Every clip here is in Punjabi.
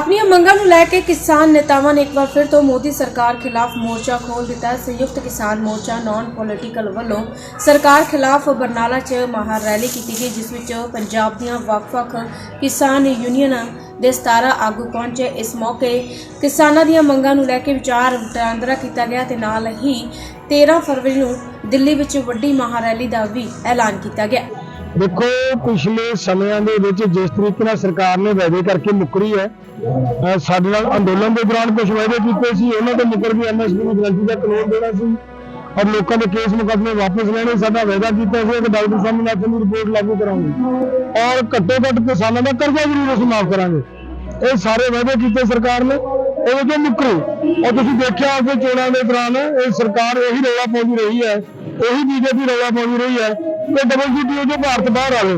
ਆਪਣੀਆਂ ਮੰਗਾਂ ਨੂੰ ਲੈ ਕੇ ਕਿਸਾਨ ਨੇਤਾਵਾਂ ਨੇ ਇੱਕ ਵਾਰ ਫਿਰ ਤੋਂ ਮੋਦੀ ਸਰਕਾਰ ਖਿਲਾਫ ਮੋਰਚਾ ਖੋਲ੍ਹ ਦਿੱਤਾ ਹੈ। ਸੰਯੁਕਤ ਕਿਸਾਨ ਮੋਰਚਾ ਨਾਨ ਪੋਲੀਟੀਕਲ ਵੱਲੋਂ ਸਰਕਾਰ ਖਿਲਾਫ ਬਰਨਾਲਾ 'ਚ ਮਹਾ ਰੈਲੀ ਕੀਤੀ ਗਈ, ਜਿਸ ਵਿੱਚ ਪੰਜਾਬ ਦੀਆਂ ਵੱਖ-ਵੱਖ ਕਿਸਾਨ ਯੂਨੀਅਨਾਂ ਦੇ 17 ਆਗੂ ਪਹੁੰਚੇ ਇਸ ਮੌਕੇ ਕਿਸਾਨਾਂ ਦੀਆਂ ਮੰਗਾਂ ਨੂੰ ਲੈ ਕੇ ਵਿਚਾਰ ਵਟਾਂਦਰਾ ਕੀਤਾ ਗਿਆ ਤੇ ਨਾਲ ਹੀ 13 ਫਰਵਰੀ ਨੂੰ ਦਿੱਲੀ ਵਿੱਚ ਵੱਡੀ ਮਹਾ ਰੈਲੀ ਦਾ ਵੀ ਐਲਾਨ ਕੀਤਾ ਗਿਆ ਦੇਖੋ, ਪਿਛਲੇ ਸਮਿਆਂ ਦੇ ਵਿੱਚ ਜਿਸ ਤਰੀਕੇ ਨਾਲ ਸਰਕਾਰ ਨੇ ਵਾਅਦੇ ਕਰਕੇ ਮੁੱਕਰੀ ਹੈ ਸਾਡੇ ਨਾਲ ਅੰਦੋਲਨ ਦੇ ਦੌਰਾਨ ਕੁਝ ਵਾਅਦੇ ਕੀਤੇ ਸੀ, ਉਹਨਾਂ ਤੋਂ ਮੁੱਕਰ ਵੀ ਐਮਐਸਪੀ ਨੂੰ ਗਰੰਟੀ ਦਾ ਕਾਨੂੰਨ ਦੇਣਾ ਸੀ। ਔਰ ਲੋਕਾਂ ਦੇ ਕੇਸ ਮੁਕੱਦਮੇ ਵਾਪਸ ਲੈਣੇ, ਸਾਡਾ ਵਾਅਦਾ ਕੀਤਾ ਸੀ ਕਿ ਡਾਕਟਰ ਸਵਾਮੀਨਾਥਨ ਦੀ ਰਿਪੋਰਟ ਲਾਗੂ ਕਰਾਂਗੇ। ਔਰ ਘੱਟੋ ਘੱਟ ਕਿਸਾਨਾਂ ਦਾ ਕਰਜ਼ਾ ਜ਼ਰੂਰ ਅਸੀਂ ਮਾਫ ਕਰਾਂਗੇ। ਇਹ ਸਾਰੇ ਵਾਅਦੇ ਕੀਤੇ ਸਰਕਾਰ ਨੇ ਉਹ ਜੋ ਮੁੱਕਰੇ। ਔਰ ਤੁਸੀਂ ਦੇਖਿਆ ਕਿ ਚੋਣਾਂ ਦੇ ਦੌਰਾਨ, ਇਹ ਸਰਕਾਰ ਇਹੀ ਰੌਲਾ ਪਾਉਂਦੀ ਰਹੀ ਹੈ ਉਹੀ ਬੀਜੇਪੀ ਰੌਲਾ ਪਾਉਂਦੀ ਰਹੀ ਹੈ ਕਿ ਡਬਲ ਜੀਟੀਓ ਜੋ ਭਾਰਤ ਬਾਹਰ ਆਵੇ,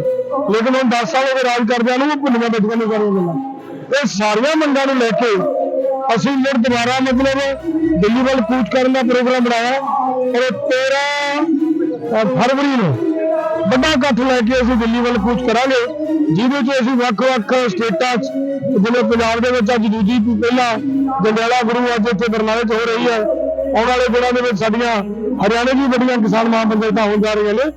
ਲੇਕਿਨ ਹੁਣ 10 ਸਾਲ ਹੋ ਗਏ ਰਾਜ ਕਰਦਿਆਂ ਨੂੰ ਉਹ ਭੁੱਲੀਆਂ ਬੈਠੀਆਂ ਨੇ ਸਾਰੀਆਂ ਗੱਲਾਂ। ਇਹ ਸਾਰੀਆਂ ਮੰਗਾਂ ਨੂੰ ਲੈ ਕੇ ਅਸੀਂ ਮੁੜ ਦੁਬਾਰਾ ਮਤਲਬ ਦਿੱਲੀ ਵੱਲ ਕੂਚ ਕਰਨ ਦਾ ਪ੍ਰੋਗਰਾਮ ਬਣਾਇਆ ਔਰ 13 ਫਰਵਰੀ ਨੂੰ ਵੱਡਾ ਇਕੱਠ ਲੈ ਕੇ ਅਸੀਂ ਦਿੱਲੀ ਵੱਲ ਕੂਚ ਕਰਾਂਗੇ, ਜਿਹਦੇ 'ਚ ਅਸੀਂ ਵੱਖ-ਵੱਖ ਸਟੇਟਾਂ 'ਚ, ਜਿਵੇਂ ਪੰਜਾਬ ਦੇ ਵਿੱਚ ਅੱਜ ਦੂਜੀ ਪਹਿਲਾ ਜੰਡਿਆਲਾ ਗੁਰੂ ਅੱਜ ਇੱਥੇ ਬਰਨਾਲੇ 'ਚ ਹੋ ਰਹੀ ਹੈ। ਆਉਣ ਵਾਲੇ ਦਿਨਾਂ ਦੇ ਵਿੱਚ ਸਾਡੀਆਂ ਹਰਿਆਣੇ ਦੀ ਵੱਡੀਆਂ ਕਿਸਾਨ ਮਹਾਂਪੰਚਾਇਤਾਂ ਹੋਣ ਜਾ ਰਹੀਆਂ ਨੇ,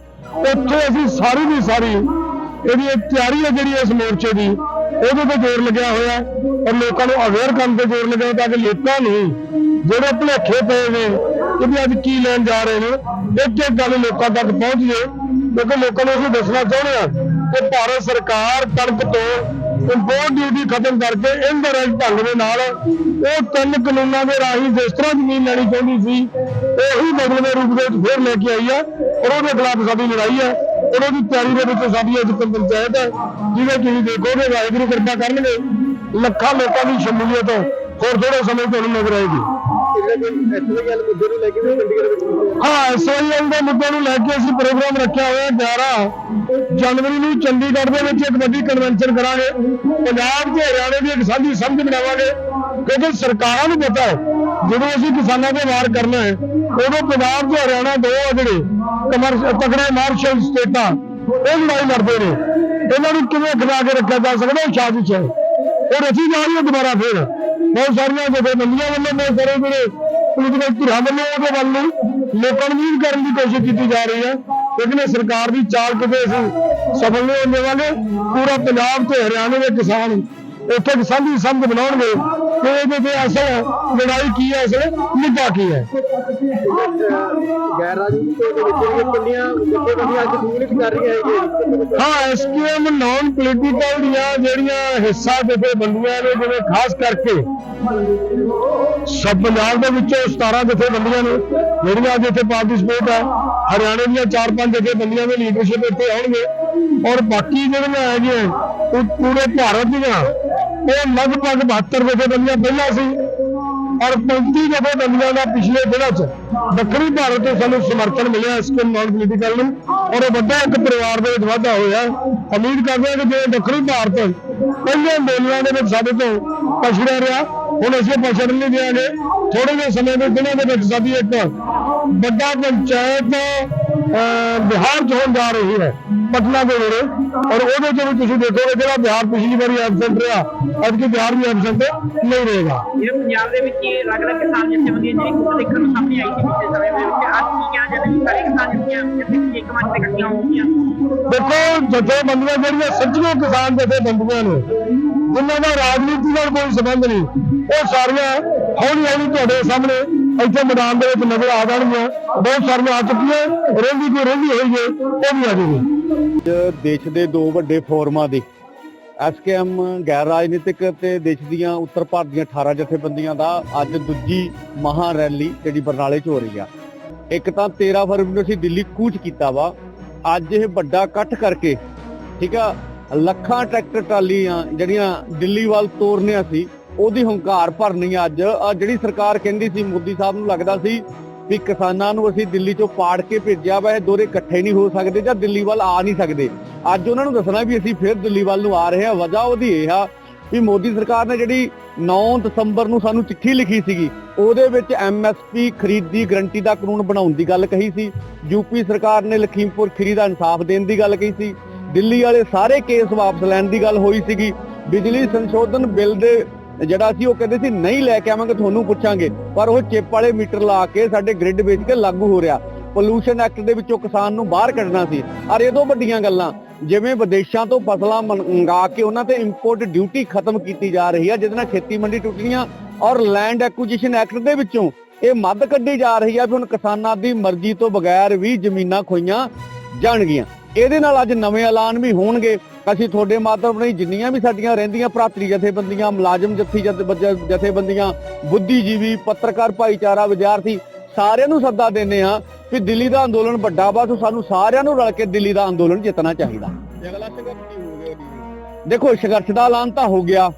ਉੱਥੇ ਅਸੀਂ ਸਾਰੀ ਦੀ ਸਾਰੀ ਇਹਦੀ ਤਿਆਰੀ ਹੈ ਜਿਹੜੀ ਇਸ ਮੋਰਚੇ ਦੀ, ਉਹਦੇ ਤੇ ਜ਼ੋਰ ਲੱਗਿਆ ਹੋਇਆ ਹੈ ਔਰ ਲੋਕਾਂ ਨੂੰ ਅਵੇਅਰ ਕਰਨ ਤੇ ਜ਼ੋਰ ਲੱਗਿਆ ਹੋਇਆ ਤਾਂ ਕਿ ਲੋਕਾਂ ਨੂੰ ਜਿਹੜੇ ਭੁਲੇਖੇ ਪਏ ਨੇ ਕਿ ਵੀ ਅੱਜ ਕੀ ਲੈਣ ਜਾ ਰਹੇ ਨੇ, ਇੱਕ ਇੱਕ ਗੱਲ ਲੋਕਾਂ ਤੱਕ ਪਹੁੰਚ ਜੇ ਕਿਉਂਕਿ ਲੋਕਾਂ ਨੂੰ ਅਸੀਂ ਦੱਸਣਾ ਚਾਹੁੰਦੇ ਹਾਂ ਕਿ ਭਾਰਤ ਸਰਕਾਰ ਕਣਕ ਤੋਂ ਇੰਪੋਰਟ ਡਿਊਟੀ ਖਤਮ ਕਰਕੇ ਇਨਡਾਇਰੈਕਟ ਢੰਗ ਦੇ ਨਾਲ ਉਹ ਤਿੰਨ ਕਾਨੂੰਨਾਂ ਦੇ ਰਾਹੀਂ ਜਿਸ ਤਰ੍ਹਾਂ ਜ਼ਮੀਨ ਲੈਣੀ ਚਾਹੁੰਦੀ ਸੀ, ਉਹੀ ਬਦਲਵੇਂ ਰੂਪ ਦੇ ਵਿੱਚ ਫੇਰ ਲੈ ਕੇ ਆਈ ਹੈ ਔਰ ਉਹਦੇ ਖਿਲਾਫ ਸਾਡੀ ਲੜਾਈ ਹੈ ਔਰ ਉਹਦੀ ਤਿਆਰੀ ਦੇ ਵਿੱਚ ਸਾਡੀ ਅੱਜ ਪੰਚਾਇਤ ਹੈ ਜਿਵੇਂ ਤੁਸੀਂ ਦੇਖੋਗੇ ਵਾਹਿਗੁਰੂ ਕਿਰਪਾ ਕਰਨਗੇ, ਲੱਖਾਂ ਲੋਕਾਂ ਦੀ ਸ਼ਮੂਲੀਅਤ ਹੋਰ ਥੋੜੇ ਸਮੇਂ ਤੁਹਾਨੂੰ ਨਜ਼ਰ ਆਏਗੀ। ਹਾਂ ਐਸਆਈਐਲ ਦੇ ਮੁੱਦੇ ਨੂੰ ਲੈ ਕੇ ਅਸੀਂ ਪ੍ਰੋਗਰਾਮ ਰੱਖਿਆ ਹੋਇਆ 11 ਜਨਵਰੀ ਨੂੰ ਚੰਡੀਗੜ੍ਹ ਦੇ ਵਿੱਚ ਇੱਕ ਵੱਡੀ ਕਨਵੈਨਸ਼ਨ ਕਰਾਂਗੇ। ਪੰਜਾਬ ਤੇ ਹਰਿਆਣੇ ਦੀ ਇੱਕ ਸਾਂਝੀ ਸਮਝ ਬਣਾਵਾਂਗੇ। ਕਿਉਂਕਿ ਸਰਕਾਰਾਂ ਨੂੰ ਪਤਾ ਹੈ, ਜਦੋਂ ਅਸੀਂ ਕਿਸਾਨਾਂ ਤੇ ਵਾਰ ਕਰਨਾ ਹੈ, ਉਦੋਂ ਪੰਜਾਬ ਤੇ ਹਰਿਆਣਾ ਦੋ ਆ ਜਿਹੜੇ ਕਮਰ ਤਕੜੇ ਮਾਰਸ਼ਲ ਸਟੇਟਾਂ, ਉਹ ਲੜਾਈ ਲੜਦੇ ਨੇ। ਇਹਨਾਂ ਨੂੰ ਕਿਵੇਂ ਖਿਲਾ ਕੇ ਰੱਖਿਆ ਜਾ ਸਕਦਾ ਉਹ ਸਾਜ਼ਿਸ਼ ਹੈ ਉਹ ਰਚੀ ਜਾ ਰਹੀ ਹੈ ਦੁਬਾਰਾ ਫੇਰ। ਬਹੁਤ ਸਾਰੀਆਂ ਜਥੇਬੰਦੀਆਂ ਵੱਲੋਂ ਬਹੁਤ ਸਾਰੇ ਜਿਹੜੇ ਪੋਲੀਟੀਕਲ ਧਿਰਾਂ ਵੱਲੋਂ ਉਹਦੇ ਵੱਲ ਨੂੰ ਲੋਕਾਂ ਨੂੰ ਵੀ ਕਰਨ ਦੀ ਕੋਸ਼ਿਸ਼ ਕੀਤੀ ਜਾ ਰਹੀ ਹੈ। ਲੇਕਿਨ ਇਹ ਸਰਕਾਰ ਦੀ ਚਾਲ ਕਿਤੇ ਅਸੀਂ ਸਫਲ ਨਹੀਂ ਹੋਣ ਦੇਵਾਂਗੇ। ਪੂਰਾ ਪੰਜਾਬ ਤੇ ਹਰਿਆਣੇ ਦੇ ਕਿਸਾਨ ਇੱਥੇ ਕਿਸਾਨੀ ਸਾਂਝੀ ਬਣਾਉਣਗੇ। ਕਿ ਇਹਦੇ ਤੇ ਅਸਲ ਲੜਾਈ ਕੀ ਹੈ ਅਸਲ ਮੁੱਦਾ ਕੀ ਹੈ? ਗੈਰ ਰਾਜਨੀਤਿਕ ਦੇ ਵਿੱਚ ਕਿੰਨੀਆਂ ਜਥੇਬੰਦੀਆਂ ਅੱਜ ਸੰਗਠਿਤ ਕਰ ਰਹੀਆਂ ਹੈਗੀਆਂ। ਹਾਂ ਐਸਕੇਐਮ ਨਾਨ ਪੋਲੀਟੀਕਲ ਦੀਆਂ ਜਿਹੜੀਆਂ ਹਿੱਸਾ ਜਥੇਬੰਦੀਆਂ ਨੇ ਜਿਵੇਂ ਖਾਸ ਕਰਕੇ ਸਬ ਪੰਜਾਬ ਦੇ ਵਿੱਚੋਂ 17 ਜਥੇਬੰਦੀਆਂ ਨੇ ਜਿਹੜੀਆਂ ਅੱਜ ਇੱਥੇ ਪਾਰਟਿਸਿਪੇਟ ਹੈ ਹਰਿਆਣੇ ਦੀਆਂ 4-5 ਜਥੇਬੰਦੀਆਂ ਦੇ ਲੀਡਰਸ਼ਿਪ ਇੱਥੇ ਆਉਣਗੇ। ਔਰ ਬਾਕੀ ਜਿਹੜੀਆਂ ਹੈਗੀਆਂ ਉਹ ਪੂਰੇ ਭਾਰਤ ਦੀਆਂ ਉਹ ਲਗਭਗ 72 ਜਥੇਬੰਦੀਆਂ ਪਹਿਲਾਂ ਸੀ ਔਰ 35 ਜਥੇਬੰਦੀਆਂ ਦਾ ਪਿਛਲੇ ਦਿਨਾਂ 'ਚ ਦੱਖਣੀ ਭਾਰਤ ਤੋਂ ਸਾਨੂੰ ਸਮਰਥਨ ਮਿਲਿਆ ਇਸ ਕੋਲ ਨਾਨ ਪੋਲੀਟੀਕਲ ਨੂੰ ਔਰ ਇਹ ਵੱਡਾ ਇੱਕ ਪਰਿਵਾਰ ਦੇ ਵਿੱਚ ਵਾਧਾ ਹੋਇਆ। ਉਮੀਦ ਕਰਦੇ ਹਾਂ ਕਿ ਜੇ ਦੱਖਣੀ ਭਾਰਤ ਪਹਿਲੇ ਅੰਦੋਲਨਾਂ ਦੇ ਵਿੱਚ ਸਾਡੇ ਤੋਂ ਪਛੜਿਆ ਰਿਹਾ, ਹੁਣ ਅਸੀਂ ਪਛੜ ਨਹੀਂ ਦਿਆਂਗੇ। ਥੋੜੇ ਜਿਹੇ ਸਮੇਂ ਦੇ ਦਿਨਾਂ ਦੇ ਵਿੱਚ ਸਾਡੀ ਇੱਕ ਵੱਡਾ ਪੰਚਾਇਤ ਬਿਹਾਰ ਚ ਹੋਣ ਜਾ ਰਹੀ ਹੈ। ਪਟਨਾ ਦੇ ਨੇੜੇ। ਔਰ ਉਹਦੇ ਚ ਵੀ ਤੁਸੀਂ ਦੇਖੋਗੇ ਜਿਹੜਾ ਬਿਹਾਰ ਪਿਛਲੀ ਵਾਰੀ ਐਬਸੈਂਟ ਰਿਹਾ ਅੱਜ ਕਿ ਬਿਹਾਰ ਵੀ ਐਬਸੈਂਟ ਨਹੀਂ ਰਹੇਗਾ। ਇਹ ਪੰਜਾਬ ਦੇ ਵਿੱਚ ਇਹ ਅਲੱਗ-ਅਲੱਗ ਕਿਸਾਨ ਜਥੇਬੰਦੀਆਂ ਜਿਹੜੀ ਕੁਝ ਦੇਖਣ ਨੂੰ ਸਾਹਮਣੇ ਆਈ ਸੀ ਪਿਛਲੇ ਸਮੇਂ ਦੇ ਵਿੱਚ। ਅੱਜ ਕੀ ਕਿਹਾ ਜਾਂਦਾ ਸਾਰੇ ਕਿਸਾਨ ਜਥੇਬੰਦੀਆਂ ਜਿੱਥੇ ਇੱਕ ਮੰਚ ਤੇ ਇਕੱਠੀਆਂ ਹੋਣਗੀਆਂ ਦੇਖੋ ਜਥੇਬੰਦੀਆਂ ਜਿਹੜੀਆਂ ਸੱਚੀਆਂ ਕਿਸਾਨ ਜਥੇਬੰਦੀਆਂ ਨੇ ਜਿਨ੍ਹਾਂ ਦਾ ਰਾਜਨੀਤੀ ਨਾਲ ਕੋਈ ਸੰਬੰਧ ਨਹੀਂ ਉਹ ਸਾਰੀਆਂ ਹੌਲੀ ਹੌਲੀ ਤੁਹਾਡੇ ਸਾਹਮਣੇ ਇੱਥੇ ਮੈਦਾਨ ਦੇ ਵਿੱਚ ਨਜ਼ਰ ਆ ਜਾਣਗੀਆਂ। ਬਹੁਤ ਸਾਰੀਆਂ ਆ ਚੁੱਕੀਆਂ ਰਹਿੰਦੀ ਕੋਈ ਰਹਿੰਦੀ ਹੋਈ ਹੈ ਉਹ ਵੀ ਆ ਜਾਊਗੀ ਅੱਜ ਦੇਸ਼ ਦੇ ਦੋ ਵੱਡੇ ਫੋਰਮਾਂ ਦੀ ਐਸਕੇਐਮ ਗੈਰ ਰਾਜਨੀਤਿਕ ਤੇ ਦੇਸ਼ ਦੀਆਂ ਉੱਤਰ ਭਾਰਤ ਦੀਆਂ 18 ਜਥੇਬੰਦੀਆਂ ਦਾ ਅੱਜ ਦੂਜੀ ਮਹਾ ਰੈਲੀ ਜਿਹੜੀ ਬਰਨਾਲੇ 'ਚ ਹੋ ਰਹੀ ਆ। ਇੱਕ ਤਾਂ 13 ਫਰਵਰੀ ਨੂੰ ਅਸੀਂ ਦਿੱਲੀ ਕੂਚ ਕੀਤਾ ਵਾ, ਅੱਜ ਇਹ ਵੱਡਾ ਇਕੱਠ ਕਰਕੇ, ਠੀਕ ਆ, ਲੱਖਾਂ ਟਰੈਕਟਰ ਟਰਾਲੀਆਂ ਜਿਹੜੀਆਂ ਦਿੱਲੀ ਵੱਲ ਤੋਰਨੀਆਂ ਸੀ, ਉਹਦੀ ਹੰਕਾਰ ਭਰਨੀ ਅੱਜ। ਜਿਹੜੀ ਸਰਕਾਰ ਕਹਿੰਦੀ ਸੀ, ਮੋਦੀ ਸਾਹਿਬ ਨੂੰ ਲੱਗਦਾ ਸੀ ਵੀ ਕਿਸਾਨਾਂ ਨੂੰ ਅਸੀਂ ਦਿੱਲੀ ਚੋਂ ਪਾੜ ਕੇ ਭੇਜਿਆ ਵਾ, ਇਹ ਦੋਰੇ ਇਕੱਠੇ ਨਹੀਂ ਹੋ ਸਕਦੇ ਜਾਂ ਦਿੱਲੀ ਵੱਲ ਆ ਨਹੀਂ ਸਕਦੇ। ਅੱਜ ਉਹਨਾਂ ਨੂੰ ਦੱਸਣਾ ਵੀ ਅਸੀਂ ਫਿਰ ਦਿੱਲੀ ਵੱਲ ਨੂੰ ਆ ਰਹੇ ਹਾਂ। ਵਜ੍ਹਾ ਉਹਦੀ ਇਹ ਆ ਵੀ ਮੋਦੀ ਸਰਕਾਰ ਨੇ ਜਿਹੜੀ 9 ਦਸੰਬਰ ਨੂੰ ਸਾਨੂੰ ਚਿੱਠੀ ਲਿਖੀ ਸੀਗੀ, ਉਹਦੇ ਵਿੱਚ ਐਮਐਸਪੀ ਖਰੀਦ ਦੀ ਗਰੰਟੀ ਦਾ ਕਾਨੂੰਨ ਬਣਾਉਣ ਦੀ ਗੱਲ ਕਹੀ ਸੀ। ਯੂਪੀ ਸਰਕਾਰ ਨੇ ਲਖੀਮਪੁਰ ਖੀਰੀ ਦਾ ਇਨਸਾਫ ਦੇਣ ਦੀ ਗੱਲ ਕਹੀ ਸੀ। ਦਿੱਲੀ ਵਾਲੇ ਸਾਰੇ ਕੇਸ ਵਾਪਸ ਲੈਣ ਦੀ ਗੱਲ ਹੋਈ ਸੀਗੀ। ਬਿਜਲੀ ਸੰਸ਼ੋਧਨ ਬਿੱਲ ਦੇ ਜਿਹੜਾ ਅਸੀਂ ਉਹ ਕਹਿੰਦੇ ਸੀ, ਨਹੀਂ ਲੈ ਕੇ ਆਵਾਂਗੇ, ਤੁਹਾਨੂੰ ਪੁੱਛਾਂਗੇ। ਪਰ ਉਹ ਚਿੱਪ ਵਾਲੇ ਮੀਟਰ ਲਾ ਕੇ ਸਾਡੇ ਗ੍ਰਿਡ ਵਿੱਚ ਕੇ ਲਾਗੂ ਹੋ ਰਿਹਾ। ਪੋਲੂਸ਼ਨ ਐਕਟ ਦੇ ਵਿੱਚੋਂ ਕਿਸਾਨ ਨੂੰ ਬਾਹਰ ਕੱਢਣਾ ਸੀ। ਔਰ ਇਹ ਦੋ ਵੱਡੀਆਂ ਗੱਲਾਂ। ਜਿਵੇਂ ਵਿਦੇਸ਼ਾਂ ਤੋਂ ਫਸਲਾਂ ਮੰਗਾ ਕੇ ਉਹਨਾਂ ਤੇ ਇੰਪੋਰਟ ਡਿਊਟੀ ਖਤਮ ਕੀਤੀ ਜਾ ਰਹੀ ਹੈ ਜਿਹਦੇ ਨਾਲ ਖੇਤੀ ਮੰਡੀ ਟੁੱਟਣੀਆਂ ਔਰ ਲੈਂਡ ਐਕੁਜੀਸ਼ਨ ਐਕਟ ਦੇ ਵਿੱਚੋਂ ਇਹ ਮੱਦ ਕੱਢੀ ਜਾ ਰਹੀ ਹੈ ਵੀ ਹੁਣ ਕਿਸਾਨਾਂ ਦੀ ਮਰਜ਼ੀ ਤੋਂ ਬਗੈਰ ਵੀ ਜ਼ਮੀਨਾਂ ਖੋਈਆਂ ਜਾਣਗੀਆਂ। ਇਹਦੇ ਨਾਲ ਅੱਜ ਨਵੇਂ ਐਲਾਨ ਵੀ ਹੋਣਗੇ। ਅਸੀਂ ਤੁਹਾਡੇ ਮਾਧਿਅਮ ਰਾਹੀਂ ਜਿੰਨੀਆਂ ਵੀ ਸਾਡੀਆਂ ਰਹਿੰਦੀਆਂ ਭਰਾਤਰੀ ਜਥੇਬੰਦੀਆਂ, ਮੁਲਾਜ਼ਮ ਜੱਥੀ ਜਥੇਬੰਦੀਆਂ, ਬੁੱਧੀਜੀਵੀ, ਪੱਤਰਕਾਰ ਭਾਈਚਾਰਾ, ਵਿਦਿਆਰਥੀ, ਸਾਰਿਆਂ ਨੂੰ ਸੱਦਾ ਦਿੰਦੇ ਆ ਕਿ ਦਿੱਲੀ ਦਾ ਅੰਦੋਲਨ ਵੱਡਾ ਵਾ, ਸੋ ਸਾਨੂੰ ਸਾਰਿਆਂ ਨੂੰ ਰਲ ਕੇ ਦਿੱਲੀ ਦਾ ਅੰਦੋਲਨ ਜਿੱਤਣਾ ਚਾਹੀਦਾ। ਅਗਲਾ ਸੰਘਰਸ਼ ਕੀ ਹੋਵੇਗਾ ਦੇਖੋ ਸੰਘਰਸ਼ ਦਾ ਐਲਾਨ ਤਾਂ ਹੋ ਗਿਆ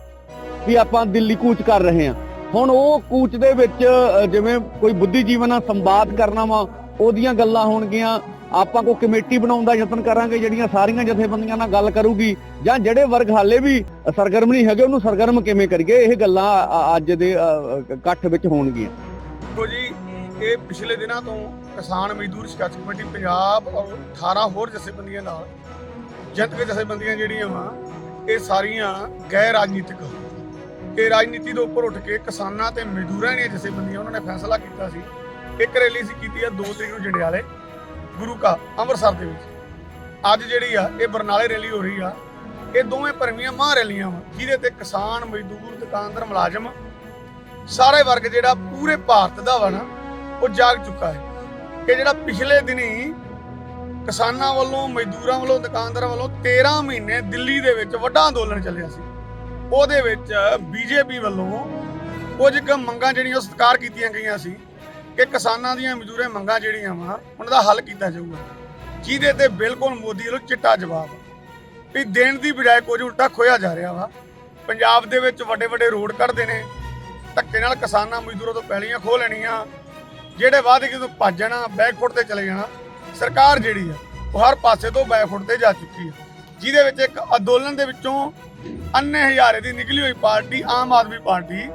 ਵੀ ਆਪਾਂ ਦਿੱਲੀ ਕੂਚ ਕਰ ਰਹੇ ਹਾਂ। ਹੁਣ ਉਹ ਕੂਚ ਦੇ ਵਿੱਚ ਜਿਵੇਂ ਕੋਈ ਬੁੱਧੀਜੀਵੀ ਨਾਲ ਸੰਵਾਦ ਕਰਨਾ ਵਾ, ਉਹਦੀਆਂ ਗੱਲਾਂ ਹੋਣਗੀਆਂ। ਆਪਾਂ ਕੋ ਕਮੇਟੀ ਬਣਾਉਣ ਦਾ ਯਤਨ ਕਰਾਂਗੇ, ਜਿਹੜੀਆਂ ਸਾਰੀਆਂ ਜਥੇਬੰਦੀਆਂ ਨਾਲ ਗੱਲ ਕਰੂਗੀ, ਜਾਂ ਜਿਹੜੇ ਵਰਗ ਹਾਲੇ ਵੀ ਸਰਗਰਮ ਨਹੀਂ ਹੈਗੇ, ਉਹਨੂੰ ਸਰਗਰਮ ਕਿਵੇਂ ਕਰੀਏ? ਇਹ ਗੱਲਾਂ ਅੱਜ ਦੇ ਇਕੱਠ ਵਿੱਚ ਹੋਣਗੀਆਂ। ਦੇਖੋ ਜੀ, ਇਹ ਪਿਛਲੇ ਦਿਨਾਂ ਤੋਂ ਕਿਸਾਨ ਮਜ਼ਦੂਰ ਸੰਘਰਸ਼ ਕਮੇਟੀ ਪੰਜਾਬ ਔਰ 18 ਹੋਰ ਜਥੇਬੰਦੀਆਂ ਨਾਲ, ਜਨਤਕ ਜਥੇਬੰਦੀਆਂ ਜਿਹੜੀਆਂ ਵਾ, ਇਹ ਸਾਰੀਆਂ ਗੈਰ ਰਾਜਨੀਤਿਕ ਇਹ ਰਾਜਨੀਤੀ ਦੇ ਉੱਪਰ ਉੱਠ ਕੇ ਕਿਸਾਨਾਂ ਤੇ ਮਜ਼ਦੂਰਾਂ ਦੀਆਂ ਜਥੇਬੰਦੀਆਂ, ਉਹਨਾਂ ਨੇ ਫੈਸਲਾ ਕੀਤਾ ਸੀ। ਇੱਕ ਰੈਲੀ ਸੀ ਕੀਤੀ ਆ 2 ਤਰੀਕ ਨੂੰ ਜੰਡਿਆਲੇ। ਗੁਰੂ ਕਾ ਅੰਮ੍ਰਿਤਸਰ ਦੇ ਵਿੱਚ। ਅੱਜ ਜਿਹੜੀ ਆ, ਇਹ ਬਰਨਾਲੇ ਰੈਲੀ ਹੋ ਰਹੀ ਆ, ਇਹ ਦੋਵੇਂ ਭਰਵੀਆਂ ਮਾਹ ਰੈਲੀਆਂ ਵਾ, ਜਿਹਦੇ ਤੇ ਕਿਸਾਨ, ਮਜ਼ਦੂਰ, ਦੁਕਾਨਦਾਰ, ਮੁਲਾਜ਼ਮ ਸਾਰੇ ਵਰਗ ਜਿਹੜਾ ਪੂਰੇ ਭਾਰਤ ਦਾ ਵਾ ਨਾ, ਉਹ ਜਾਗ ਚੁੱਕਾ ਹੈ। ਕਿ ਜਿਹੜਾ ਪਿਛਲੇ ਦਿਨੀ ਕਿਸਾਨਾਂ ਵੱਲੋਂ, ਮਜ਼ਦੂਰਾਂ ਵੱਲੋਂ, ਦੁਕਾਨਦਾਰਾਂ ਵੱਲੋਂ 13 ਮਹੀਨੇ ਦਿੱਲੀ ਦੇ ਵਿੱਚ ਵੱਡਾ ਅੰਦੋਲਨ ਚੱਲਿਆ ਸੀ। ਉਹਦੇ ਵਿੱਚ ਬੀਜੇਪੀ ਵੱਲੋਂ ਕੁਝ ਕੁ ਮੰਗਾਂ ਜਿਹੜੀਆਂ ਉਹ ਸਤਿਕਾਰ ਕੀਤੀਆਂ ਗਈਆਂ ਸੀ। ਕਿ ਕਿਸਾਨਾਂ ਦੀਆਂ ਮਜ਼ਦੂਰੇ ਮੰਗਾਂ ਜਿਹੜੀਆਂ ਵਾ, ਉਹਨਾਂ ਦਾ ਹੱਲ ਕੀਤਾ ਜਾਊਗਾ। ਜਿਹਦੇ ਤੇ ਬਿਲਕੁਲ ਮੋਦੀ ਵੱਲੋਂ ਚਿੱਟਾ ਜਵਾਬ ਵੀ ਦੇਣ ਦੀ ਬਜਾਏ ਕੁਝ ਉਲਟਾ ਖੋਇਆ ਜਾ ਰਿਹਾ ਵਾ। ਪੰਜਾਬ ਦੇ ਵਿੱਚ ਵੱਡੇ ਵੱਡੇ ਰੋਡ ਕੱਢਦੇ ਨੇ। ਧੱਕੇ ਨਾਲ ਕਿਸਾਨਾਂ ਮਜ਼ਦੂਰਾਂ ਤੋਂ ਪੈਲੀਆਂ ਖੋਹ ਲੈਣੀਆਂ। ਜਿਹੜੇ ਵਾਅਦੇ ਕਿਦੋਂ ਭੱਜ ਜਾਣਾ ਬੈਕਫੁੱਟ ਤੇ ਚਲੇ ਜਾਣਾ। ਸਰਕਾਰ ਜਿਹੜੀ ਆ, ਉਹ ਹਰ ਪਾਸੇ ਤੋਂ ਬੈਕਫੁੱਟ ਤੇ ਜਾ ਚੁੱਕੀ ਹੈ ਜਿਹਦੇ ਵਿੱਚ ਇੱਕ ਅੰਦੋਲਨ ਦੇ ਵਿੱਚੋਂ ਅੰਨੇ ਹਜ਼ਾਰੇ ਦੀ ਨਿਕਲੀ ਹੋਈ ਪਾਰਟੀ, ਆਮ ਆਦਮੀ ਪਾਰਟੀ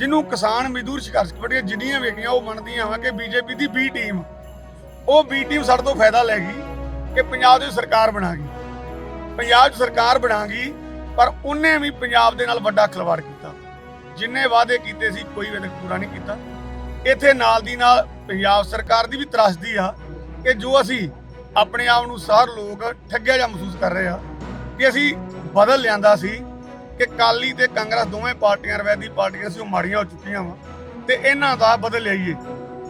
ਜਿਹਨੂੰ ਕਿਸਾਨ ਮਜ਼ਦੂਰ ਸੰਘਰਸ਼ ਕਮੇਟੀਆਂ ਜਿੰਨੀਆਂ ਵੇਖੀਆਂ ਉਹ ਮੰਨਦੀਆਂ ਵਾ ਕਿ ਬੀਜੇਪੀ ਦੀ ਬੀ ਟੀਮ ਉਹ ਬੀ ਟੀਮ ਸਾਡੇ ਤੋਂ ਫਾਇਦਾ ਲੈ ਗਈ ਕਿ ਪੰਜਾਬ ਦੀ ਸਰਕਾਰ ਬਣਾ ਗਈ। ਪੰਜਾਬ 'ਚ ਸਰਕਾਰ ਬਣਾ ਗਈ, ਪਰ ਉਹਨੇ ਵੀ ਪੰਜਾਬ ਦੇ ਨਾਲ ਵੱਡਾ ਖਿਲਵਾੜ ਕੀਤਾ। ਜਿੰਨੇ ਵਾਅਦੇ ਕੀਤੇ ਸੀ, ਕੋਈ ਵੀ ਪੂਰਾ ਨਹੀਂ ਕੀਤਾ। ਇੱਥੇ ਨਾਲ ਦੀ ਨਾਲ ਪੰਜਾਬ ਸਰਕਾਰ ਦੀ ਵੀ ਤਰਾਸਦੀ ਆ ਕਿ ਜੋ ਅਸੀਂ ਆਪਣੇ ਆਪ ਨੂੰ ਸਾਰ ਲੋਕ ਠੱਗਿਆ ਜਾਂ ਮਹਿਸੂਸ ਕਰ ਰਹੇ ਆ, ਕਿ ਅਸੀਂ ਬਦਲ ਲਿਆਂਦਾ ਸੀ ਕਿ ਕਾਲੀ ਤੇ ਕਾਂਗਰਸ ਦੋਵੇਂ ਪਾਰਟੀਆਂ ਰਵੈਦੀ ਪਾਰਟੀਆਂ ਸੀ, ਉਹ ਮਾੜੀਆਂ ਹੋ ਚੁੱਕੀਆਂ ਵਾ। ਤੇ ਇਹਨਾਂ ਦਾ ਬਦਲ ਲਈਏ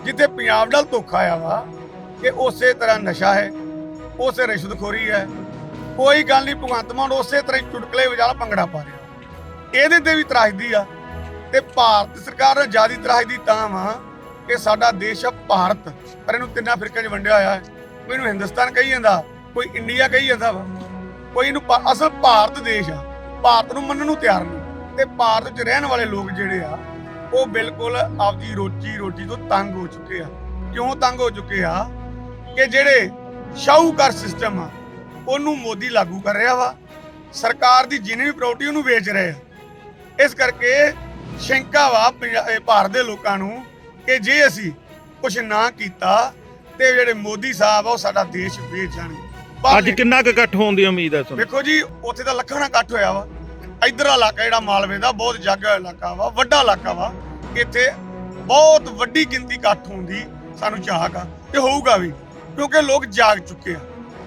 ਜਿੱਥੇ ਪੰਜਾਬ ਨਾਲ ਧੋਖਾ ਆ ਵਾ, ਕਿ ਉਸੇ ਤਰ੍ਹਾਂ ਨਸ਼ਾ ਹੈ, ਉਸੇ ਰਿਸ਼ਵਤਖੋਰੀ ਹੈ, ਕੋਈ ਗੱਲ ਨਹੀਂ, ਭਗਵੰਤ ਮਾਨ ਉਸੇ ਤਰ੍ਹਾਂ ਹੀ ਚੁਟਕਲੇ ਵਜਾਲ ਭੰਗੜਾ ਪਾ ਰਿਹਾ। ਇਹਦੇ ਤੇ ਵੀ ਤਰਾਸਦੀ ਆ, ਤੇ ਭਾਰਤ ਸਰਕਾਰ ਨੇ ਜਿਆਦੀ ਤਰਾਸਦੀ ਤਾਂ ਵਾ ਕਿ ਸਾਡਾ ਦੇਸ਼ ਆ ਭਾਰਤ। ਪਰ ਇਹਨੂੰ ਤਿੰਨਾਂ ਫਿਰਕਿਆਂ 'ਚ ਵੰਡਿਆ ਹੋਇਆ ਹੈ। ਕੋਈ ਇਹਨੂੰ ਹਿੰਦੁਸਤਾਨ ਕਹੀ ਜਾਂਦਾ, ਕੋਈ ਇੰਡੀਆ ਕਹੀ ਜਾਂਦਾ ਵਾ। ਕੋਈ ਇਹਨੂੰ ਅਸਲ ਭਾਰਤ ਦੇਸ਼ ਆ। ਭਾਰਤ ਨੂੰ ਮੰਨਣ ਨੂੰ ਤਿਆਰ ਨਹੀਂ। ਤੇ ਭਾਰਤ 'ਚ ਰਹਿਣ ਵਾਲੇ ਲੋਕ ਜਿਹੜੇ ਆ ਉਹ ਬਿਲਕੁਲ ਆਪਦੀ ਰੋਜੀ ਰੋਟੀ ਤੋਂ ਤੰਗ ਹੋ ਚੁੱਕੇ ਆ। ਕਿਉਂ ਤੰਗ ਹੋ ਚੁੱਕੇ ਆ? ਕਿ ਜਿਹੜੇ ਸ਼ਾਹੂਕਾਰ ਸਿਸਟਮ ਆ ਉਹਨੂੰ ਮੋਦੀ ਲਾਗੂ ਕਰ ਰਿਹਾ ਵਾ। ਸਰਕਾਰ ਦੀ ਜਿੰਨੀ ਵੀ ਪ੍ਰਾਪਰਟੀ ਉਹਨੂੰ ਵੇਚ ਰਹੇ ਆ। ਇਸ ਕਰਕੇ ਸ਼ੰਕਾ ਵਾ ਭਾਰਤ ਦੇ ਲੋਕਾਂ ਨੂੰ ਕਿ ਜੇ ਅਸੀਂ ਕੁਝ ਨਾ ਕੀਤਾ ਤੇ ਜਿਹੜੇ ਮੋਦੀ ਸਾਹਿਬ ਆ ਉਹ ਸਾਡਾ ਦੇਸ਼ ਵੇਚ ਜਾਣਗੇ। ਅੱਜ ਕਿੰਨਾ ਕੁ ਇਕੱਠ ਹੋਣ ਦੀ ਉਮੀਦ ਹੈ ਤੁਹਾਨੂੰ? ਵੇਖੋ ਜੀ ਉੱਥੇ ਤਾਂ ਲੱਖਾਂ ਨਾਲ ਇਕੱਠ ਹੋਇਆ ਵਾ। ਇਧਰਲਾ ਇਲਾਕਾ ਜਿਹੜਾ ਮਾਲਵੇ ਦਾ ਬਹੁਤ ਜੱਗਾ ਇਲਾਕਾ ਵਾ, ਵੱਡਾ ਇਲਾਕਾ ਵਾ, ਇੱਥੇ ਬਹੁਤ ਵੱਡੀ ਗਿਣਤੀ ਇਕੱਠ ਹੋਣ ਦੀ ਸਾਨੂੰ ਚਾਹਕ ਆ, ਤੇ ਹੋਊਗਾ ਵੀ, ਕਿਉਂਕਿ ਲੋਕ ਜਾਗ ਚੁੱਕੇ ਆ।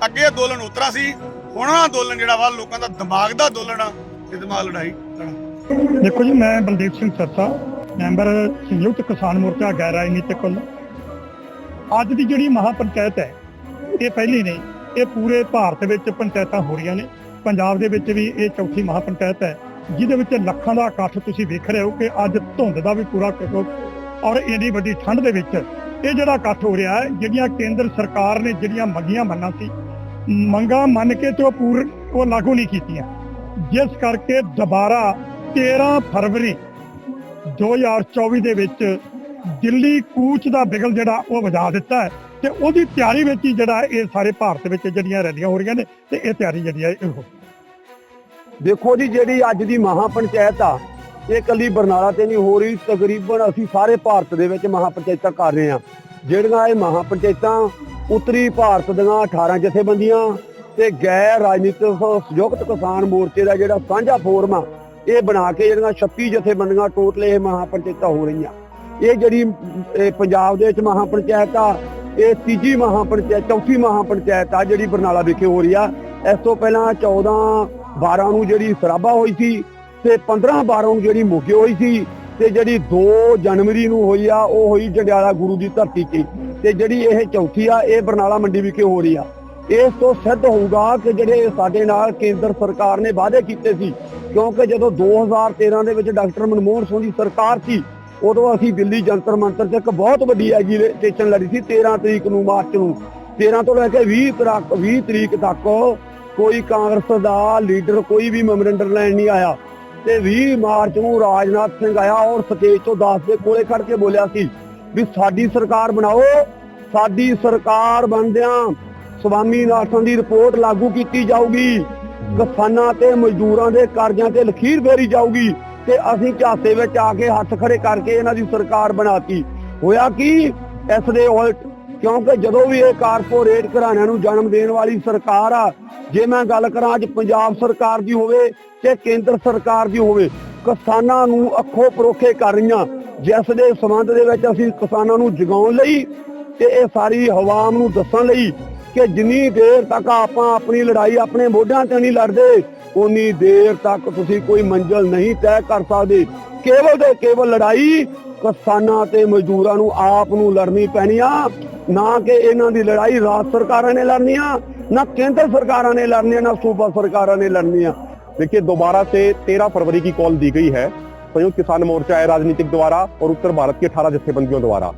ਅੱਗੇ ਅੰਦੋਲਨ ਉਤਰਾ ਸੀ, ਹੁਣ ਅੰਦੋਲਨ ਜਿਹੜਾ ਵਾ, ਲੋਕਾਂ ਦਾ ਦਿਮਾਗ ਦਾ ਅੰਦੋਲਨ ਆ, ਤੇ ਦਿਮਾਗ ਲੜਾਈ ਲੜਾ ਦੇਖੋ ਜੀ, ਮੈਂ ਬਲਦੇਵ ਸਿੰਘ ਸਰਸਾ ਮੈਂਬਰ ਸੰਯੁਕਤ ਕਿਸਾਨ ਮੋਰਚਾ ਗੈਰ ਰਾਜਨੀਤਿਕ ਕੁੱਲ। ਅੱਜ ਦੀ ਜਿਹੜੀ ਮਹਾਪੰਚਾਇਤ ਹੈ, ਇਹ ਪਹਿਲੀ ਨਹੀਂ, ਇਹ ਪੂਰੇ ਭਾਰਤ ਵਿੱਚ ਪੰਚਾਇਤਾਂ ਹੋ ਰਹੀਆਂ ਨੇ। ਪੰਜਾਬ ਦੇ ਵਿੱਚ ਵੀ ਇਹ ਚੌਥੀ ਮਹਾਪੰਚਾਇਤ ਹੈ, ਜਿਹਦੇ ਵਿੱਚ ਲੱਖਾਂ ਦਾ ਇਕੱਠ ਤੁਸੀਂ ਵੇਖ ਰਹੇ ਹੋ ਕਿ ਅੱਜ ਧੁੰਦ ਦਾ ਵੀ ਪੂਰਾ ਕ- ਔਰ ਇੰਨੀ ਵੱਡੀ ਠੰਡ ਦੇ ਵਿੱਚ ਇਹ ਜਿਹੜਾ ਇਕੱਠ ਹੋ ਰਿਹਾ ਹੈ, ਜਿਹੜੀਆਂ ਕੇਂਦਰ ਸਰਕਾਰ ਨੇ ਜਿਹੜੀਆਂ ਮੰਗੀਆਂ ਮੰਨਾਂ ਸੀ, ਮੰਗਾਂ ਮੰਨ ਕੇ ਤੇ ਉਹ ਪੂਰ ਉਹ ਲਾਗੂ ਨਹੀਂ ਕੀਤੀਆਂ। ਜਿਸ ਕਰਕੇ ਦੁਬਾਰਾ 13 ਫਰਵਰੀ 2024 ਦੇ ਵਿੱਚ ਦਿੱਲੀ ਕੂਚ ਦਾ ਬਿਗਲ ਜਿਹੜਾ ਉਹ ਵਜਾ ਦਿੱਤਾ ਹੈ। ਤੇ ਉਹਦੀ ਤਿਆਰੀ ਵਿੱਚ ਹੀ ਜਿਹੜਾ ਇਹ ਸਾਰੇ ਭਾਰਤ ਵਿੱਚ ਜਿਹੜੀਆਂ ਰੈਲੀਆਂ ਹੋ ਰਹੀਆਂ ਨੇ ਤੇ ਇਹ ਤਿਆਰੀ ਜਿਹੜੀ ਹੈ ਇਹ ਦੇਖੋ ਜੀ, ਜਿਹੜੀ ਅੱਜ ਦੀ ਮਹਾ ਪੰਚਾਇਤ ਆ, ਇਹ ਕੱਲੀ ਬਰਨਾਲਾ ਤੇ ਨਹੀਂ ਹੋ ਰਹੀ, ਤਕਰੀਬਨ ਅਸੀਂ ਸਾਰੇ ਭਾਰਤ ਦੇ ਵਿੱਚ ਮਹਾ ਪੰਚਾਇਤਾਂ ਕਰ ਰਹੇ ਆ ਜਿਹੜੀਆਂ ਇਹ ਮਹਾ ਪੰਚਾਇਤਾਂ ਉੱਤਰੀ ਭਾਰਤ ਦੀਆਂ 18 ਜਥੇਬੰਦੀਆਂ ਤੇ ਗੈਰ ਰਾਜਨੀਤਿਕ ਸੰਯੁਕਤ ਕਿਸਾਨ ਮੋਰਚੇ ਦਾ ਜਿਹੜਾ ਸਾਂਝਾ ਫੋਰਮ ਆ, ਇਹ ਬਣਾ ਕੇ ਜਿਹੜੀਆਂ 26 ਜਥੇਬੰਦੀਆਂ ਟੋਟਲ ਇਹ ਮਹਾਪੰਚਾਇਤਾਂ ਹੋ ਰਹੀਆਂ। ਇਹ ਜਿਹੜੀ ਪੰਜਾਬ ਦੇ ਵਿੱਚ ਮਹਾਪੰਚਾਇਤ ਆ ਇਹ ਤੀਜੀ ਮਹਾਪੰਚਾਇਤ, ਚੌਥੀ ਮਹਾਪੰਚਾਇਤ ਆ ਜਿਹੜੀ ਬਰਨਾਲਾ ਵਿਖੇ ਹੋ ਰਹੀ ਆ। ਇਸ ਤੋਂ ਪਹਿਲਾਂ 14 12 ਨੂੰ ਜਿਹੜੀ ਸਰਾਭਾ ਹੋਈ ਸੀ ਤੇ 15 12 ਨੂੰ ਜਿਹੜੀ ਮੋਗੇ ਹੋਈ ਸੀ ਤੇ ਜਿਹੜੀ 2 ਜਨਵਰੀ ਨੂੰ ਹੋਈ ਆ, ਉਹ ਹੋਈ ਜੰਡਿਆਲਾ ਗੁਰੂ ਦੀ ਧਰਤੀ 'ਤੇ। ਤੇ ਜਿਹੜੀ ਇਹ ਚੌਥੀ ਆ, ਇਹ ਬਰਨਾਲਾ ਮੰਡੀ ਵਿਖੇ ਹੋ ਰਹੀ ਆ। ਇਸ ਤੋਂ ਸਿੱਧ ਹੋਊਗਾ ਕਿ ਜਿਹੜੇ ਸਾਡੇ ਨਾਲ ਕੇਂਦਰ ਸਰਕਾਰ ਨੇ ਵਾਅਦੇ ਕੀਤੇ ਸੀ, ਕਿਉਂਕਿ ਜਦੋਂ 2013 ਦੇ ਵਿੱਚ ਡਾਕਟਰ ਮਨਮੋਹਨ ਸਿੰਘ ਦੀ ਸਰਕਾਰ ਸੀ ਉਦੋਂ ਅਸੀਂ ਦਿੱਲੀ ਜੰਤਰ ਮੰਤਰ 'ਚ ਇੱਕ ਬਹੁਤ ਵੱਡੀ ਐਜੀਟੇਸ਼ਨ ਲੜੀ ਸੀ 13 ਤਰੀਕ ਨੂੰ ਮਾਰਚ ਨੂੰ। 13 ਤੋਂ ਲੈ ਕੇ 20 ਤੱਕ 20 ਤਰੀਕ ਤੱਕ ਕੋਈ ਕਾਂਗਰਸ ਦਾ ਲੀਡਰ, ਕੋਈ ਵੀ ਮੈਮੋਰੈਂਡਰ ਲੈਣ ਨਹੀਂ ਆਇਆ। ਤੇ 20 ਮਾਰਚ ਨੂੰ ਰਾਜਨਾਥ ਸਿੰਘ ਆਇਆ ਔਰ ਸਟੇਜ ਤੋਂ 10 ਦੇ ਕੋਲੇ ਖੜ ਕੇ ਬੋਲਿਆ ਸੀ ਵੀ ਸਾਡੀ ਸਰਕਾਰ ਬਣਾਓ, ਸਾਡੀ ਸਰਕਾਰ ਬਣਦਿਆਂ ਸਵਾਮੀਨਾਥਨ ਦੀ ਰਿਪੋਰਟ ਲਾਗੂ ਕੀਤੀ ਜਾਊਗੀ। ਕਿਸਾਨਾਂ ਤੇ ਮਜ਼ਦੂਰਾਂ ਦੇ ਕਰਜ਼ਿਆਂ ਤੇ ਲਖੀਰ ਫੇਰੀ ਜਾਊਗੀ। ਤੇ ਅਸੀਂ ਝਾਸੇ ਵਿੱਚ ਆ ਕੇ ਹੱਥ ਖੜੇ ਕਰਕੇ ਇਹਨਾਂ ਦੀ ਸਰਕਾਰ ਬਣਾਤੀ। ਹੋਇਆ ਕੀ? ਇਸ ਦੇ ਉਲਟ, ਕਿਉਂਕਿ ਜਦੋਂ ਵੀ ਇਹ ਕਾਰਪੋਰੇਟ ਘਰਾਣਿਆਂ ਨੂੰ ਜਨਮ ਦੇਣ ਵਾਲੀ ਸਰਕਾਰ ਆ, ਜੇ ਮੈਂ ਗੱਲ ਕਰਾਂ ਅੱਜ ਪੰਜਾਬ ਸਰਕਾਰ ਦੀ ਹੋਵੇ ਤੇ ਕੇਂਦਰ ਸਰਕਾਰ ਦੀ ਹੋਵੇ, ਕਿਸਾਨਾਂ ਨੂੰ ਅੱਖੋਂ ਪਰੋਖੇ ਕਰ ਰਹੀਆਂ। ਜਿਸ ਦੇ ਸੰਬੰਧ ਦੇ ਵਿੱਚ ਅਸੀਂ ਕਿਸਾਨਾਂ ਨੂੰ ਜਗਾਉਣ ਲਈ ਤੇ ਇਹ ਸਾਰੀ ਹਵਾਮ ਨੂੰ ਦੱਸਣ ਲਈ ਕਿ ਜਿੰਨੀ ਦੇਰ ਤੱਕ ਆਪਾਂ ਆਪਣੀ ਲੜਾਈ ਆਪਣੇ ਮੋਢਿਆਂ ਤੇ ਨਹੀਂ ਲੜਦੇ ਉਨੀ ਦੇਰ ਤੱਕ ਤੁਸੀਂ ਕੋਈ ਮੰਜ਼ਲ ਨਹੀਂ ਤੈਅ ਕਰ ਸਕਦੇ ਕੇਵਲ ਤੇ ਕੇਵਲ ਲੜਾਈ ਕਿਸਾਨਾਂ ਤੇ ਮਜ਼ਦੂਰਾਂ ਨੂੰ ਆਪ ਨੂੰ ਲੜਨੀ ਪੈਣੀ ਆ ਨਾ ਕਿ ਇਹਨਾਂ ਦੀ ਲੜਾਈ ਰਾਜ ਸਰਕਾਰਾਂ ਨੇ ਲੜਨੀ ਆ ਨਾ ਕੇਂਦਰ ਸਰਕਾਰਾਂ ਨੇ लड़नी है ना सूबा सरकारों ने लड़नी है देखिए दोबारा से 13 फरवरी की कॉल दी गई है संयुक्त किसान मोर्चा है राजनीतिक द्वारा और उत्तर भारत के 18 जत्थेबंदियों द्वारा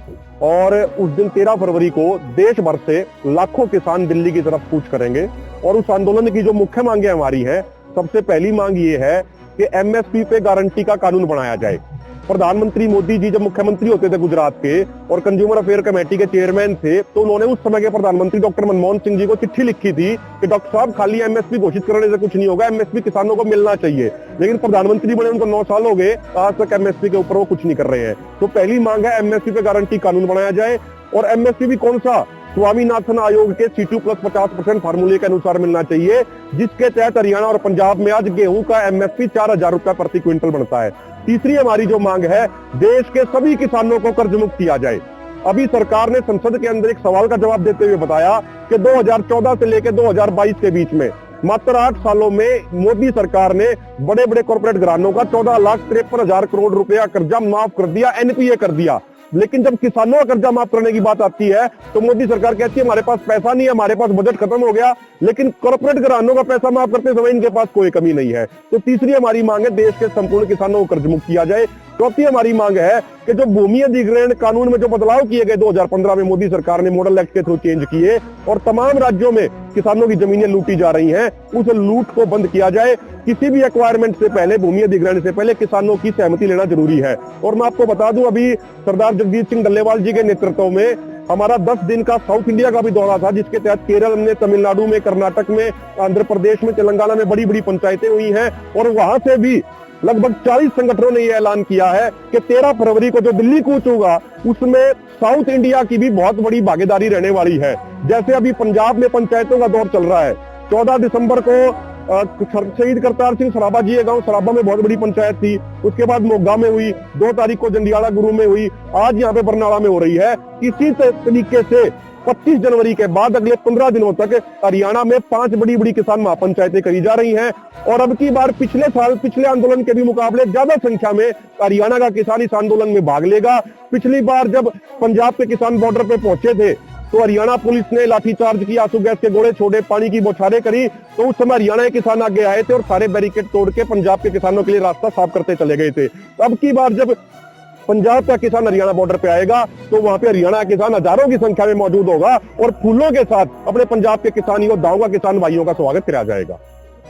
और उस दिन 13 फरवरी को देश भर से लाखों किसान दिल्ली की तरफ कूच करेंगे और उस आंदोलन की जो मुख्य मांगे हमारी है सबसे पहली मांग ये है कि एमएसपी पे गारंटी का कानून बनाया जाए। प्रधानमंत्री मोदी जी जब मुख्यमंत्री होते थे गुजरात के और कंज्यूमर अफेयर कमेटी के चेयरमैन थे तो उन्होंने उस समय के प्रधानमंत्री डॉक्टर मनमोहन सिंह जी को चिट्ठी लिखी थी कि डॉक्टर साहब, खाली एमएसपी घोषित करने से कुछ नहीं होगा एमएसपी किसानों को मिलना चाहिए। लेकिन प्रधानमंत्री बने, उनको नौ साल हो गए, आज तक एमएसपी के ऊपर वो कुछ नहीं कर रहे हैं। तो पहली मांग है एमएसपी पे गारंटी कानून बनाया जाए और एमएसपी भी कौन सा? स्वामीनाथन आयोग के सी टू प्लस पचास परसेंट फार्मूले के अनुसार मिलना चाहिए, जिसके तहत हरियाणा और पंजाब में आज गेहूँ का एमएसपी चार हज़ार रुपए प्रति क्विंटल बनता है। तीसरी हमारी जो मांग है, देश के सभी किसानों को कर्ज मुक्त किया जाए। अभी सरकार ने संसद के अंदर एक सवाल का जवाब देते हुए बताया कि 2014 से लेकर 2022 के बीच में, मात्र आठ सालों में मोदी सरकार ने बड़े बड़े कॉर्पोरेट घरानों का चौदह लाख तिरपन हज़ार करोड़ रुपया कर्जा माफ़ कर दिया एनपीए कर दिया। लेकिन जब किसानों का कर्जा माफ करने की बात आती है तो मोदी सरकार कहती है हमारे पास पैसा नहीं है हमारे पास बजट खत्म हो गया लेकिन कॉर्पोरेट घरानों का पैसा माफ़ करते समय इनके पास कोई कमी नहीं है। तो तीसरी हमारी मांग है, देश के संपूर्ण किसानों को कर्ज मुक्त किया जाए। चौथी हमारी मांग है कि जो भूमि अधिग्रहण कानून में जो बदलाव किए गए 2015 में मोदी सरकार ने मॉडल एक्ट के थ्रू चेंज किए और तमाम राज्यों में किसानों की जमीनें लूटी जा रही हैं, उस लूट को बंद किया जाए। किसी भी एक्वायरमेंट से पहले, भूमि अधिग्रहण से पहले किसानों की सहमति लेना ज़रूरी है। और मैं आपको बता दूँ, अभी सरदार जगदीश सिंह डल्लेवाल जी के नेतृत्व में हमारा 10 दिन का साउथ इंडिया का भी दौरा था, जिसके तहत केरल में, तमिलनाडु में, कर्नाटक में, आंध्र प्रदेश में, तेलंगाना में बड़ी बड़ी पंचायतें हुई हैं, और वहाँ से भी लगभग 40 संगठनों ने यह ऐलान किया है कि 13 फरवरी को जो दिल्ली कूच होगा, उसमें साउथ इंडिया की भी बहुत बड़ी भागीदारी रहने वाली है। जैसे अभी पंजाब में पंचायतों का दौर चल रहा है 14 दिसंबर को शहीद करतार सिंह सराबा जी गाँव सराबा में बहुत बड़ी पंचायत थी। उसके बाद मोगा में हुई, दो तारीख को जंडियाला गुरु में हुई, आज यहाँ पे बरनाला में हो रही है। इसी तरीके से 25 जनवरी के बाद अगले 15 दिनों तक हरियाणा में पाँच बड़ी बड़ी किसान महापंचायतें करी जा रही हैं। और अब की बार पिछले साल पिछले आंदोलन के भी मुकाबले ज़्यादा संख्या में हरियाणा का किसान इस आंदोलन में भाग लेगा। पिछली बार जब पंजाब के किसान बॉर्डर पे पहुँचे थे तो हरियाणा पुलिस ने लाठीचार्ज किया आँसू गैस के गोले छोड़े, पानी की बौछारें करी। तो उस समय हरियाणा के किसान आगे आए थे और सारे बैरिकेड तोड़ के पंजाब के किसानों के लिए रास्ता साफ़ करते चले गए थे। अब की बार जब पंजाब का किसान हरियाणा बॉर्डर पे आएगा तो वहाँ पे हरियाणा का किसान हज़ारों की संख्या में मौजूद होगा और फूलों के साथ अपने पंजाब के किसान योद्धाओं किसान भाइयों का स्वागत किया जाएगा।